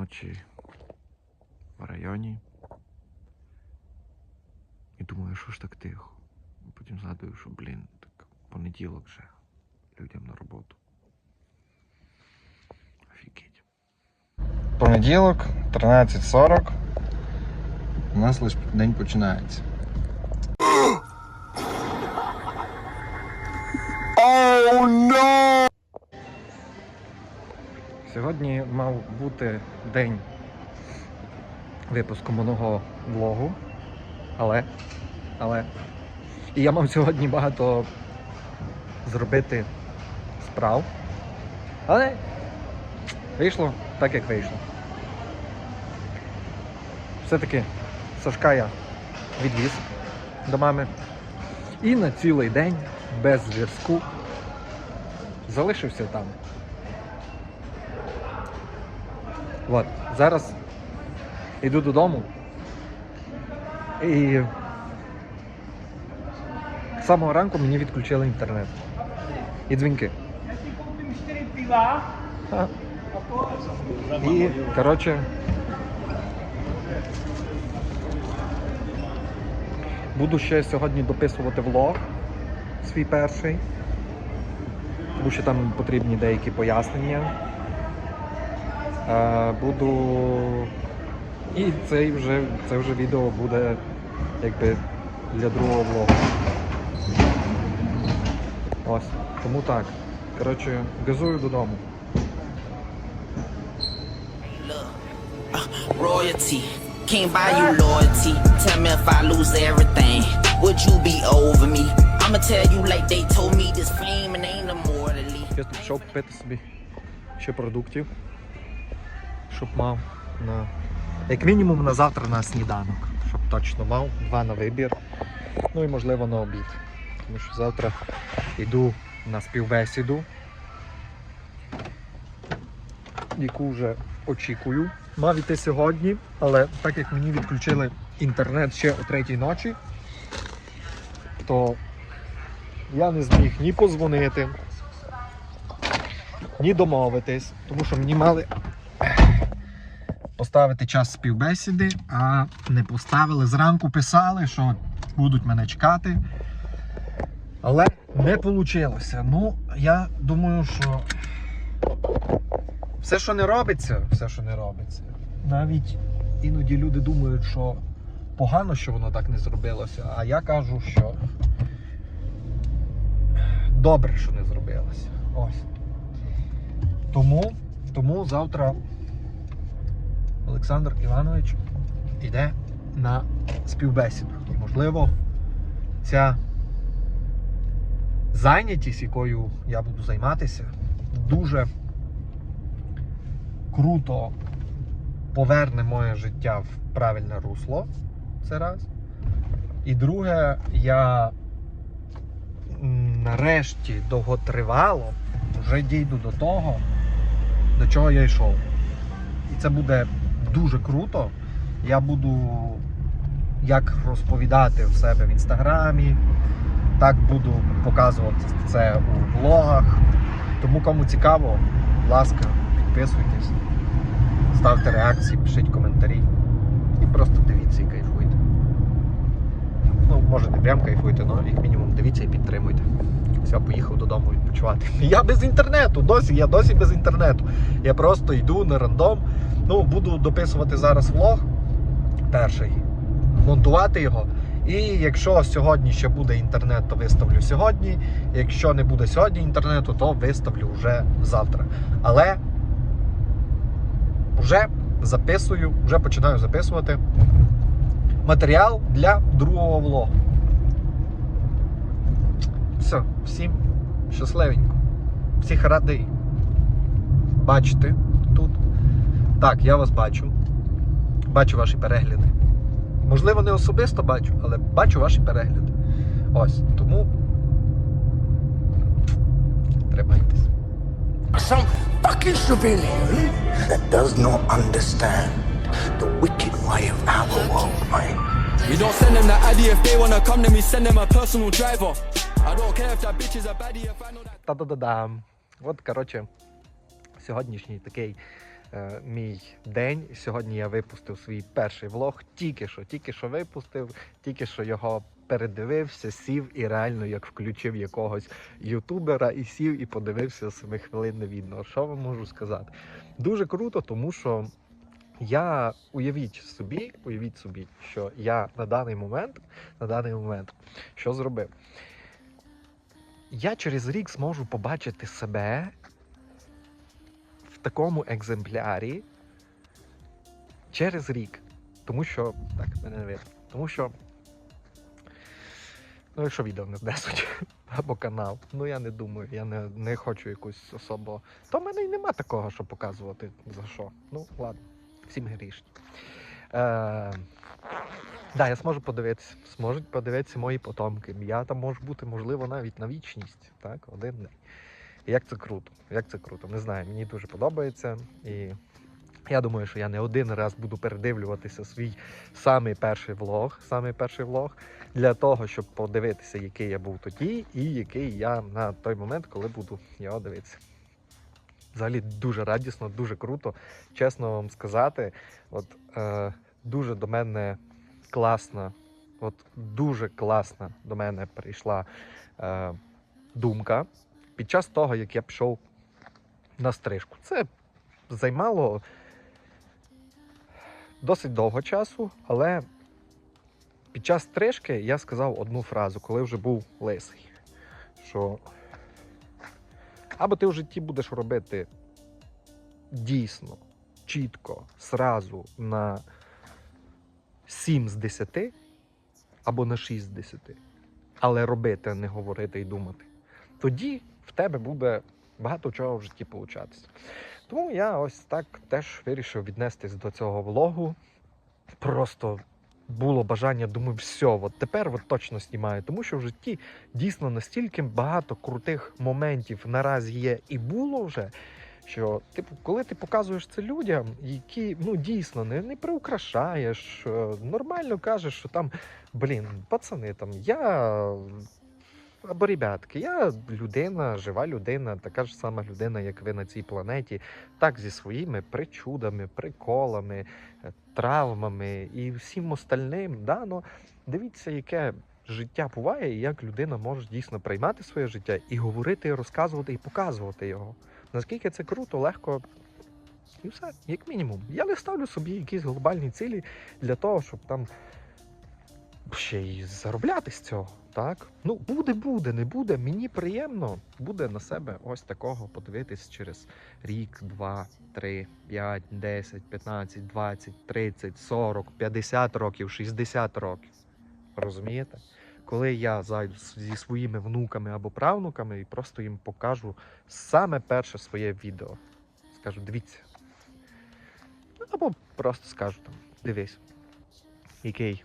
ночі в районі. І думаю, що ж так тихо. Потім згадую, що, блін, так понеділок вже людям на роботу. Офігеть. Понеділок, 13.40. У нас лише день починається. Сьогодні мав бути день випуску мого влогу, але, але. І я мав сьогодні багато зробити справ. Але вийшло так, як вийшло. Все-таки Сашка я відвіз до мами. І на цілий день без зв'язку залишився там. От, зараз йду додому. І з самого ранку мені відключили інтернет. І дзвінки. І, коротше. Буду ще сьогодні дописувати влог свій перший. Тому що там потрібні деякі пояснення. Е, буду. І цей вже, це вже відео буде якби для другого влогу. Ось. Тому так. Коротше, газую додому. royalty. Can't buy you loyalty. Tell me if I lose everything, would you be over me? I'ma tell you like they told me this fame and ain't immortally. Я тут пішов купити собі ще продуктів, щоб мав на. Як мінімум на завтра на сніданок. Щоб точно мав два на вибір. Ну і можливо на обід. Тому що завтра йду на співбесіду, яку вже очікую. Мав іти сьогодні, але так як мені відключили інтернет ще о третій ночі, то я не зміг ні позвонити, ні домовитись, тому що мені мали поставити час співбесіди, а не поставили. Зранку писали, що будуть мене чекати. Але не вийшло. Ну, я думаю, що все, що не робиться, все, що не робиться. Навіть іноді люди думають, що погано, що воно так не зробилося. А я кажу, що добре, що не зробилося. Ось. Тому, тому завтра Олександр Іванович йде на співбесіду. І можливо, ця зайнятість, якою я буду займатися, дуже круто поверне моє життя в правильне русло. Це раз. І друге, я нарешті довготривало вже дійду до того, до чого я йшов. І це буде дуже круто. Я буду як розповідати в себе в інстаграмі, так буду показувати це у влогах. Тому кому цікаво, будь ласка, підписуйтесь, ставте реакції, пишіть коментарі і просто дивіться і кайфуйте. Ну, може не прям кайфуйте, але як мінімум дивіться і підтримуйте. Все, поїхав додому відпочивати. Я без інтернету, досі, я досі без інтернету. Я просто йду на рандом. Ну, буду дописувати зараз влог перший, монтувати його. І якщо сьогодні ще буде інтернет, то виставлю сьогодні. Якщо не буде сьогодні інтернету, то виставлю вже завтра. Але вже записую, вже починаю записувати матеріал для другого влогу. Все, всім щасливенько. Всіх радий бачити тут. Так, я вас бачу. Бачу ваші перегляди. Можливо, не особисто бачу, але бачу ваші перегляди. Ось, тому тримайтесь. Some fucking civilian that does not understand the wicked way of our world, mate. We don't send them that Addy if they wanna come, then we send them a personal driver. I don't care if that bitch is a baddie if I know that. Та-да-да-дам. От, коротше, сьогоднішній такий е, мій день. Сьогодні я випустив свій перший влог. Тільки що, тільки що випустив, тільки що його передивився, сів і реально як включив якогось ютубера і сів і подивився семихвилинне відео. Що вам можу сказати? Дуже круто, тому що я уявіть собі, уявіть собі, що я на даний момент, на даний момент, що зробив? Я через рік зможу побачити себе такому екземплярі через рік. Тому що. Так, мене не видно. Тому що. Ну, якщо відео не знесуть або канал. Ну я не думаю, я не, не хочу якусь особо. То в мене й нема такого, що показувати за що. Ну, ладно, всім грішні. Е, да, я зможу подивитися, зможуть подивитися мої потомки. Я там можу бути, можливо, навіть на вічність, так, один день. Як це круто, як це круто. Не знаю, мені дуже подобається. І я думаю, що я не один раз буду передивлюватися свій самий перший влог, самий перший влог для того, щоб подивитися, який я був тоді, і який я на той момент, коли буду його дивитися. Взагалі дуже радісно, дуже круто. Чесно вам сказати, от е, дуже до мене класна, от дуже класна до мене прийшла е, думка під час того, як я пішов на стрижку. Це займало досить довго часу, але під час стрижки я сказав одну фразу, коли вже був лисий. Що або ти в житті будеш робити дійсно, чітко, сразу на 7 з 10, або на 6 з 10. Але робити, а не говорити і думати. Тоді в тебе буде багато чого в житті получатися. Тому я ось так теж вирішив віднестись до цього влогу. Просто було бажання, думаю, все, от тепер от точно знімаю. Тому що в житті дійсно настільки багато крутих моментів наразі є і було вже. Що, типу, коли ти показуєш це людям, які ну дійсно не, не приукрашаєш, е, нормально кажеш, що там, блін, пацани, там я або ребятки, я людина, жива людина, така ж сама людина, як ви на цій планеті, так зі своїми причудами, приколами, е, травмами і всім остальним. Да? Ну, дивіться, яке життя буває, і як людина може дійсно приймати своє життя і говорити, розказувати, і показувати його. Наскільки це круто, легко. І все, як мінімум. Я не ставлю собі якісь глобальні цілі для того, щоб там ще й заробляти з цього. Так? Ну, буде, буде, не буде. Мені приємно буде на себе ось такого подивитись через рік, два, три, п'ять, десять, п'ятнадцять, двадцять, тридцять, сорок, п'ятдесят років, шістдесят років. Розумієте? Коли я зайду зі своїми внуками або правнуками і просто їм покажу саме перше своє відео. Скажу, дивіться. Або просто скажу там, дивись, який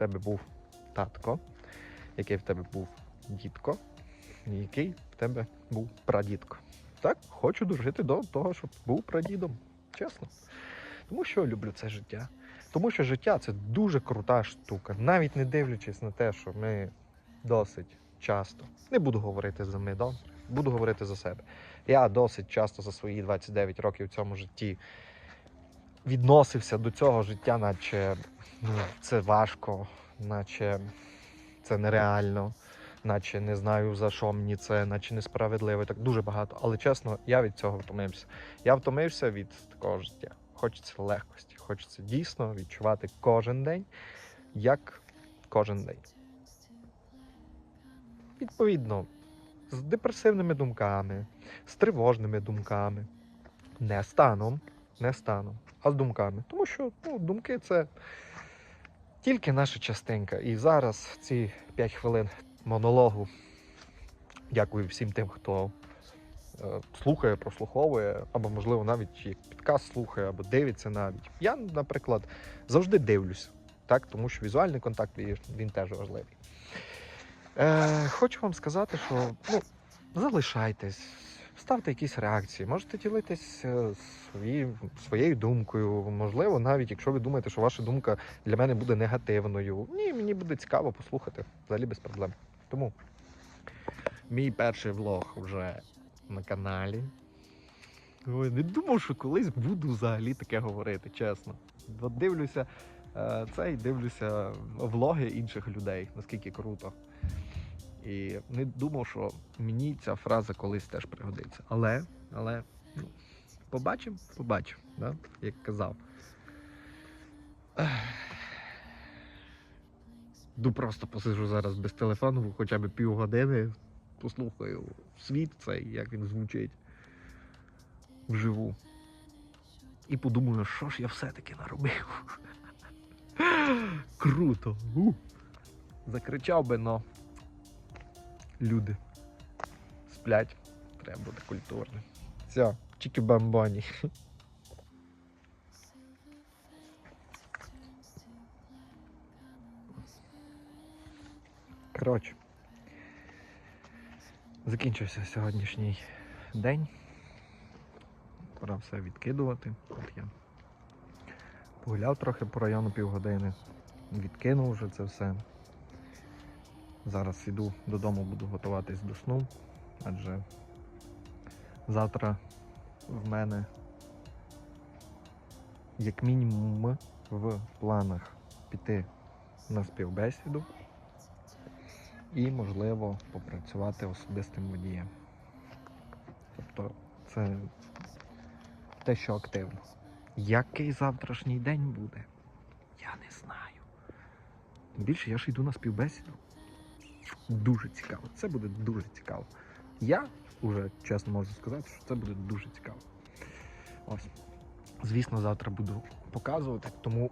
тебе був татко, який в тебе був дідко, який в тебе був прадідко. Так, хочу дожити до того, щоб був прадідом. Чесно. Тому що люблю це життя. Тому що життя це дуже крута штука. Навіть не дивлячись на те, що ми досить часто, не буду говорити за ми, буду говорити за себе. Я досить часто за свої 29 років в цьому житті відносився до цього життя, наче ну, це важко, наче це нереально, наче не знаю за що мені це, наче несправедливо. Так дуже багато. Але чесно, я від цього втомився. Я втомився від такого життя. Хочеться легкості, хочеться дійсно відчувати кожен день, як кожен день. Відповідно, з депресивними думками, з тривожними думками, не станом, не станом, а з думками. Тому що ну, думки це тільки наша частинка. І зараз ці 5 хвилин монологу. Дякую всім тим, хто е, слухає, прослуховує, або, можливо, навіть як підкаст слухає, або дивиться навіть. Я, наприклад, завжди дивлюсь, так, тому що візуальний контакт він теж важливий. Е, хочу вам сказати, що ну, залишайтесь, ставте якісь реакції, можете ділитись е, свої, своєю думкою. Можливо, навіть якщо ви думаєте, що ваша думка для мене буде негативною. Ні, мені буде цікаво послухати, взагалі без проблем. Тому мій перший влог вже на каналі. Ой, не думав, що колись буду взагалі таке говорити, чесно. От дивлюся е, це і дивлюся влоги інших людей, наскільки круто. І не думав, що мені ця фраза колись теж пригодиться. Але, але, ну, побачимо, побачимо, да? як казав. Йду просто посижу зараз без телефону, хоча б півгодини, послухаю світ цей, як він звучить вживу. І подумаю, що ж я все-таки наробив. Круто. Закричав би, но люди сплять. Треба бути культурним. Все, чіки бамбоні. Коротше. Закінчився сьогоднішній день. Пора все відкидувати. От я погуляв трохи по району півгодини, відкинув вже це все. Зараз іду додому, буду готуватись до сну, адже завтра в мене як мінімум в планах піти на співбесіду і, можливо, попрацювати особистим водієм. Тобто це те, що активно. Який завтрашній день буде? Я не знаю. Більше я ж йду на співбесіду. Дуже цікаво. Це буде дуже цікаво. Я вже чесно можу сказати, що це буде дуже цікаво. Ось. Звісно, завтра буду показувати, тому